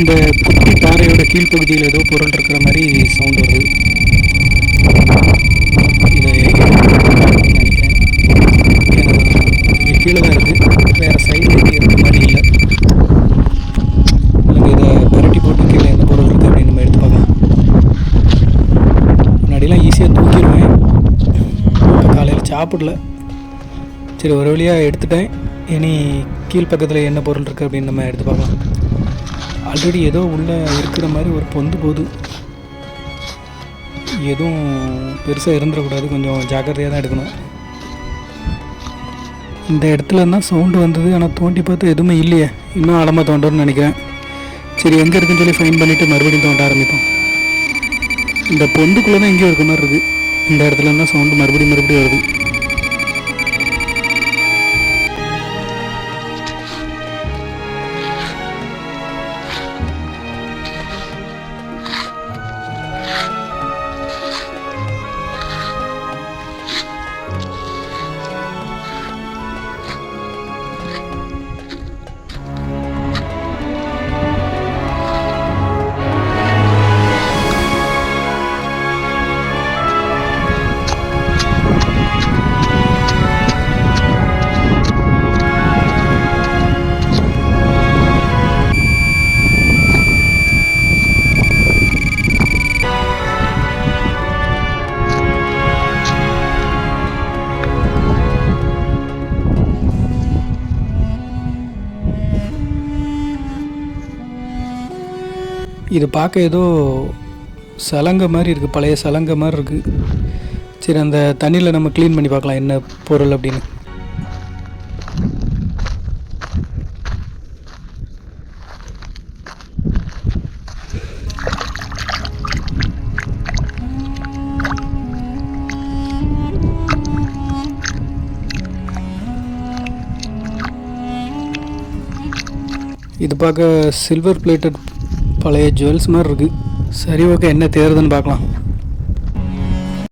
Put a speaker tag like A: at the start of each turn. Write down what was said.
A: இந்த குட்டி பாறையோட கீழ்ப்பகுதியில் ஏதோ பொருள் இருக்கிற மாதிரி சவுண்ட் வருது. இதை நினைக்கிறேன். இங்கே கீழே தான் இருக்குது வேறு சைடு இங்கே இருக்க மாதிரி இல்லை. நம்ம இதை புரட்டி போட்டு கீழே எந்த பொருள் இருக்குது அப்படின்னு நம்ம எடுத்து பார்க்கலாம். முன்னாடிலாம் ஈஸியாக தூக்கிடுவேன். காலையில் சாப்பிடல. சரி ஒரு வழியாக எடுத்துட்டேன். இனி கீழ் பக்கத்தில் என்ன பொருள் இருக்குது அப்படின்னு நம்ம எடுத்து பார்க்கலாம். ஆல்ரெடி ஏதோ உள்ளே இருக்கிற மாதிரி ஒரு பொந்து போகுது. எதுவும் பெருசாக இருந்துடக்கூடாது. கொஞ்சம் ஜாக்கிரதையாக தான் எடுக்கணும். இந்த இடத்துல தான் சவுண்டு வந்தது. ஆனால் தோண்டி பார்த்து எதுவுமே இல்லையே. இன்னும் ஆழமாக தோண்டணும்னு நினைக்கிறேன். சரி எங்கே இருக்குன்னு சொல்லி ஃபைன் பண்ணிவிட்டு மறுபடியும் தோண்ட ஆரம்பிப்போம். இந்த பொந்துக்குள்ளே தான் எங்கேயோ இருக்க மாதிரி இருக்குது இந்த இடத்துல தான் சவுண்டு மறுபடியும் மறுபடியும் வருது. இது பார்க்க ஏதோ சலங்கை மாதிரி இருக்குது பழைய சலங்கை மாதிரி இருக்குது சரி அந்த தண்ணியில் நம்ம க்ளீன் பண்ணி பார்க்கலாம் என்ன பொருள் அப்படின்னு. இது பார்க்க சில்வர் பிளேட்டட் பழைய ஜுவல்ஸ் மாதிரி இருக்குது சரி ஓகே என்ன தேடுதுன்னு பார்க்கலாம்.